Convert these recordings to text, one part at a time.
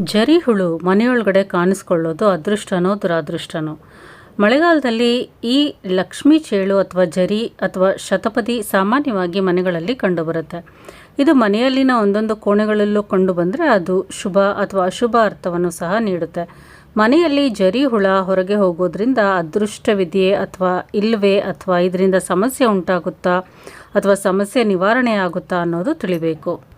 ಜರಿ ಹುಳು ಮನೆಯೊಳಗಡೆ ಕಾಣಿಸ್ಕೊಳ್ಳೋದು ಅದೃಷ್ಟನೋ ದುರಾದೃಷ್ಟನೋ. ಮಳೆಗಾಲದಲ್ಲಿ ಈ ಲಕ್ಷ್ಮಿ ಚೇಳು ಅಥವಾ ಜರಿ ಅಥವಾ ಶತಪದಿ ಸಾಮಾನ್ಯವಾಗಿ ಮನೆಗಳಲ್ಲಿ ಕಂಡುಬರುತ್ತೆ. ಇದು ಮನೆಯಲ್ಲಿನ ಒಂದೊಂದು ಕೋಣೆಗಳಲ್ಲೂ ಕಂಡು ಬಂದರೆ ಅದು ಶುಭ ಅಥವಾ ಅಶುಭ ಅರ್ಥವನ್ನು ಸಹ ನೀಡುತ್ತೆ. ಮನೆಯಲ್ಲಿ ಜರಿ ಹುಳ ಹೊರಗೆ ಹೋಗೋದ್ರಿಂದ ಅದೃಷ್ಟವಿದೆಯೇ ಅಥವಾ ಇಲ್ಲವೇ ಅಥವಾ ಇದರಿಂದ ಸಮಸ್ಯೆ ಉಂಟಾಗುತ್ತಾ ಅಥವಾ ಸಮಸ್ಯೆ ನಿವಾರಣೆ ಆಗುತ್ತಾ ಅನ್ನೋದು ತಿಳಿಬೇಕು.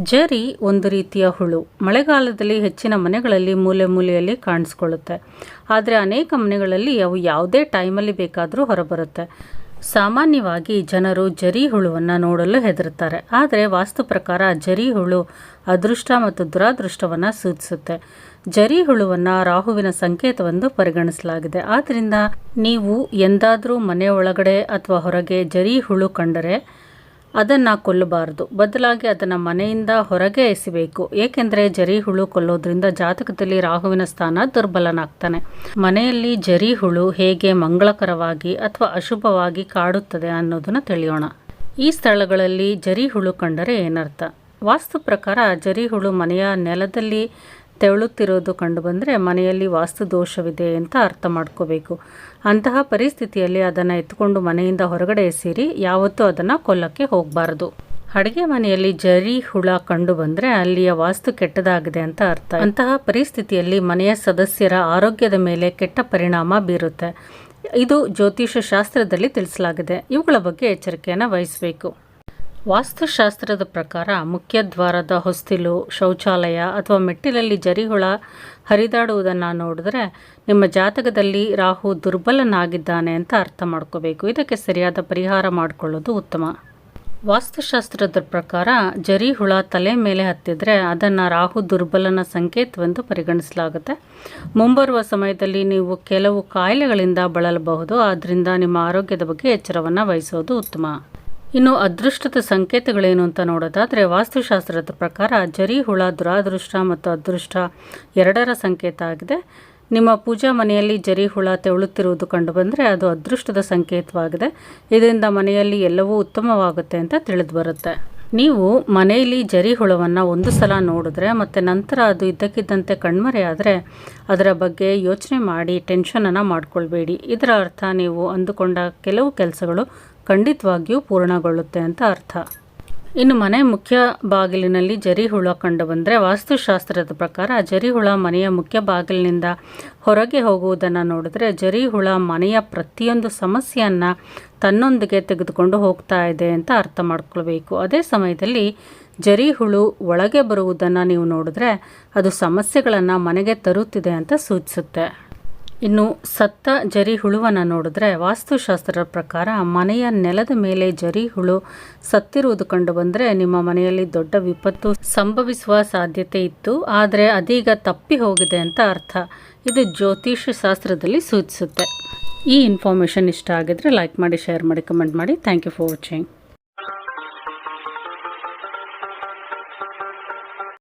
ಜರಿ ಒಂದು ರೀತಿಯ ಹುಳು. ಮಳೆಗಾಲದಲ್ಲಿ ಹೆಚ್ಚಿನ ಮನೆಗಳಲ್ಲಿ ಮೂಲೆ ಮೂಲೆಯಲ್ಲಿ ಕಾಣಿಸ್ಕೊಳ್ಳುತ್ತೆ. ಆದರೆ ಅನೇಕ ಮನೆಗಳಲ್ಲಿ ಅವು ಯಾವುದೇ ಟೈಮಲ್ಲಿ ಬೇಕಾದರೂ ಹೊರಬರುತ್ತೆ. ಸಾಮಾನ್ಯವಾಗಿ ಜನರು ಜರಿ ಹುಳುವನ್ನು ನೋಡಲು ಹೆದರುತ್ತಾರೆ. ಆದರೆ ವಾಸ್ತು ಪ್ರಕಾರ ಜರಿ ಹುಳು ಅದೃಷ್ಟ ಮತ್ತು ದುರಾದೃಷ್ಟವನ್ನು ಸೂಚಿಸುತ್ತೆ. ಜರಿ ಹುಳುವನ್ನು ರಾಹುವಿನ ಸಂಕೇತವೆಂದು ಪರಿಗಣಿಸಲಾಗಿದೆ. ಆದ್ದರಿಂದ ನೀವು ಎಂದಾದರೂ ಮನೆ ಒಳಗಡೆ ಅಥವಾ ಹೊರಗೆ ಜರಿ ಹುಳು ಕಂಡರೆ ಅದನ್ನು ಕೊಲ್ಲಬಾರದು. ಬದಲಾಗಿ ಅದನ್ನು ಮನೆಯಿಂದ ಹೊರಗೆ ಎಸಿಬೇಕು. ಏಕೆಂದರೆ ಜರಿ ಹುಳು ಕೊಲ್ಲೋದ್ರಿಂದ ಜಾತಕದಲ್ಲಿ ರಾಹುವಿನ ಸ್ಥಾನ ದುರ್ಬಲನಾಗ್ತಾನೆ. ಮನೆಯಲ್ಲಿ ಜರಿ ಹುಳು ಹೇಗೆ ಮಂಗಳಕರವಾಗಿ ಅಥವಾ ಅಶುಭವಾಗಿ ಕಾಡುತ್ತದೆ ಅನ್ನೋದನ್ನು ತಿಳಿಯೋಣ. ಈ ಸ್ಥಳಗಳಲ್ಲಿ ಜರಿ ಹುಳು ಕಂಡರೆ ಏನರ್ಥ? ವಾಸ್ತು ಪ್ರಕಾರ ಜರಿ ಹುಳು ಮನೆಯ ನೆಲದಲ್ಲಿ ತೆವಳುತ್ತಿರೋದು ಕಂಡುಬಂದರೆ ಮನೆಯಲ್ಲಿ ವಾಸ್ತು ದೋಷವಿದೆ ಅಂತ ಅರ್ಥ ಮಾಡ್ಕೋಬೇಕು. ಅಂತಹ ಪರಿಸ್ಥಿತಿಯಲ್ಲಿ ಅದನ್ನು ಎತ್ಕೊಂಡು ಮನೆಯಿಂದ ಹೊರಗಡೆ ಎಸೀರಿ ಯಾವತ್ತೂ ಅದನ್ನು ಕೊಲ್ಲಕ್ಕೆ ಹೋಗಬಾರದು. ಅಡುಗೆ ಮನೆಯಲ್ಲಿ ಜರಿ, ಹುಳ ಕಂಡು ಬಂದರೆ ಅಲ್ಲಿಯ ವಾಸ್ತು ಕೆಟ್ಟದಾಗಿದೆ ಅಂತ ಅರ್ಥ. ಅಂತಹ ಪರಿಸ್ಥಿತಿಯಲ್ಲಿ ಮನೆಯ ಸದಸ್ಯರ ಆರೋಗ್ಯದ ಮೇಲೆ ಕೆಟ್ಟ ಪರಿಣಾಮ ಬೀರುತ್ತೆ. ಇದು ಜ್ಯೋತಿಷ್ಯ ಶಾಸ್ತ್ರದಲ್ಲಿ ತಿಳಿಸಲಾಗಿದೆ. ಇವುಗಳ ಬಗ್ಗೆ ಎಚ್ಚರಿಕೆಯನ್ನು ವಹಿಸಬೇಕು. ವಾಸ್ತುಶಾಸ್ತ್ರದ ಪ್ರಕಾರ ಮುಖ್ಯದ್ವಾರದ ಹೊಸ್ತಿಲು, ಶೌಚಾಲಯ ಅಥವಾ ಮೆಟ್ಟಿಲಲ್ಲಿ ಜರಿಹುಳ ಹರಿದಾಡುವುದನ್ನು ನೋಡಿದ್ರೆ ನಿಮ್ಮ ಜಾತಕದಲ್ಲಿ ರಾಹು ದುರ್ಬಲನಾಗಿದ್ದಾನೆ ಅಂತ ಅರ್ಥ ಮಾಡ್ಕೋಬೇಕು. ಇದಕ್ಕೆ ಸರಿಯಾದ ಪರಿಹಾರ ಮಾಡಿಕೊಳ್ಳೋದು ಉತ್ತಮ. ವಾಸ್ತುಶಾಸ್ತ್ರದ ಪ್ರಕಾರ ಜರಿಹುಳ ತಲೆ ಮೇಲೆ ಹತ್ತಿದರೆ ಅದನ್ನು ರಾಹು ದುರ್ಬಲನ ಸಂಕೇತವೆಂದು ಪರಿಗಣಿಸಲಾಗುತ್ತೆ. ಮುಂಬರುವ ಸಮಯದಲ್ಲಿ ನೀವು ಕೆಲವು ಕಾಯಿಲೆಗಳಿಂದ ಬಳಲಬಹುದು. ಆದ್ದರಿಂದ ನಿಮ್ಮ ಆರೋಗ್ಯದ ಬಗ್ಗೆ ಎಚ್ಚರವನ್ನು ವಹಿಸೋದು ಉತ್ತಮ. ಇನ್ನು ಅದೃಷ್ಟದ ಸಂಕೇತಗಳೇನು ಅಂತ ನೋಡೋದಾದರೆ ವಾಸ್ತುಶಾಸ್ತ್ರದ ಪ್ರಕಾರ ಜರಿ, ಹುಳ, ದುರಾದೃಷ್ಟ ಮತ್ತು ಅದೃಷ್ಟ ಎರಡರ ಸಂಕೇತ ಆಗಿದೆ. ನಿಮ್ಮ ಪೂಜಾ ಮನೆಯಲ್ಲಿ ಜರಿ, ಹುಳ ತೆವಳುತ್ತಿರುವುದು ಕಂಡುಬಂದರೆ ಅದು ಅದೃಷ್ಟದ ಸಂಕೇತವಾಗಿದೆ. ಇದರಿಂದ ಮನೆಯಲ್ಲಿ ಎಲ್ಲವೂ ಉತ್ತಮವಾಗುತ್ತೆ ಅಂತ ತಿಳಿದು ಬರುತ್ತೆ. ನೀವು ಮನೆಯಲ್ಲಿ ಜರಿ, ಹುಳವನ್ನು ಒಂದು ಸಲ ನೋಡಿದ್ರೆ ಮತ್ತು ನಂತರ ಅದು ಇದ್ದಕ್ಕಿದ್ದಂತೆ ಕಣ್ಮರೆಯಾದರೆ ಅದರ ಬಗ್ಗೆ ಯೋಚನೆ ಮಾಡಿ, ಟೆನ್ಷನನ್ನು ಮಾಡಿಕೊಳ್ಬೇಡಿ. ಇದರ ಅರ್ಥ ನೀವು ಅಂದುಕೊಂಡ ಕೆಲವು ಕೆಲಸಗಳು ಖಂಡಿತವಾಗಿಯೂ ಪೂರ್ಣಗೊಳ್ಳುತ್ತೆ ಅಂತ ಅರ್ಥ. ಇನ್ನು ಮನೆ ಮುಖ್ಯ ಬಾಗಿಲಿನಲ್ಲಿ ಜರಿ ಹುಳ ಕಂಡು ಬಂದರೆ ವಾಸ್ತುಶಾಸ್ತ್ರದ ಪ್ರಕಾರ ಜರಿ ಹುಳ ಮನೆಯ ಮುಖ್ಯ ಬಾಗಿಲಿನಿಂದ ಹೊರಗೆ ಹೋಗುವುದನ್ನು ನೋಡಿದ್ರೆ ಜರಿ ಹುಳ ಮನೆಯ ಪ್ರತಿಯೊಂದು ಸಮಸ್ಯೆಯನ್ನು ತನ್ನೊಂದಿಗೆ ತೆಗೆದುಕೊಂಡು ಹೋಗ್ತಾ ಇದೆ ಅಂತ ಅರ್ಥ ಮಾಡ್ಕೊಳ್ಬೇಕು. ಅದೇ ಸಮಯದಲ್ಲಿ ಜರಿ ಹುಳು ಒಳಗೆ ಬರುವುದನ್ನು ನೀವು ನೋಡಿದ್ರೆ ಅದು ಸಮಸ್ಯೆಗಳನ್ನು ಮನೆಗೆ ತರುತ್ತಿದೆ ಅಂತ ಸೂಚಿಸುತ್ತೆ. ಇನ್ನು ಸತ್ತ ಜರಿ ಹುಳುವನ್ನು ನೋಡಿದ್ರೆ ವಾಸ್ತುಶಾಸ್ತ್ರದ ಪ್ರಕಾರ ಮನೆಯ ನೆಲದ ಮೇಲೆ ಜರಿ ಹುಳು ಸತ್ತಿರುವುದು ಕಂಡು ಬಂದರೆ ನಿಮ್ಮ ಮನೆಯಲ್ಲಿ ದೊಡ್ಡ ವಿಪತ್ತು ಸಂಭವಿಸುವ ಸಾಧ್ಯತೆ ಇತ್ತು. ಆದರೆ ಅದೀಗ ತಪ್ಪಿ ಹೋಗಿದೆ ಅಂತ ಅರ್ಥ. ಇದು ಜ್ಯೋತಿಷ್ಯ ಶಾಸ್ತ್ರದಲ್ಲಿ ಸೂಚಿಸುತ್ತೆ. ಈ ಇನ್ಫಾರ್ಮೇಷನ್ ಇಷ್ಟ ಆಗಿದ್ರೆ ಲೈಕ್ ಮಾಡಿ, ಶೇರ್ ಮಾಡಿ, ಕಮೆಂಟ್ ಮಾಡಿ. Thank you for watching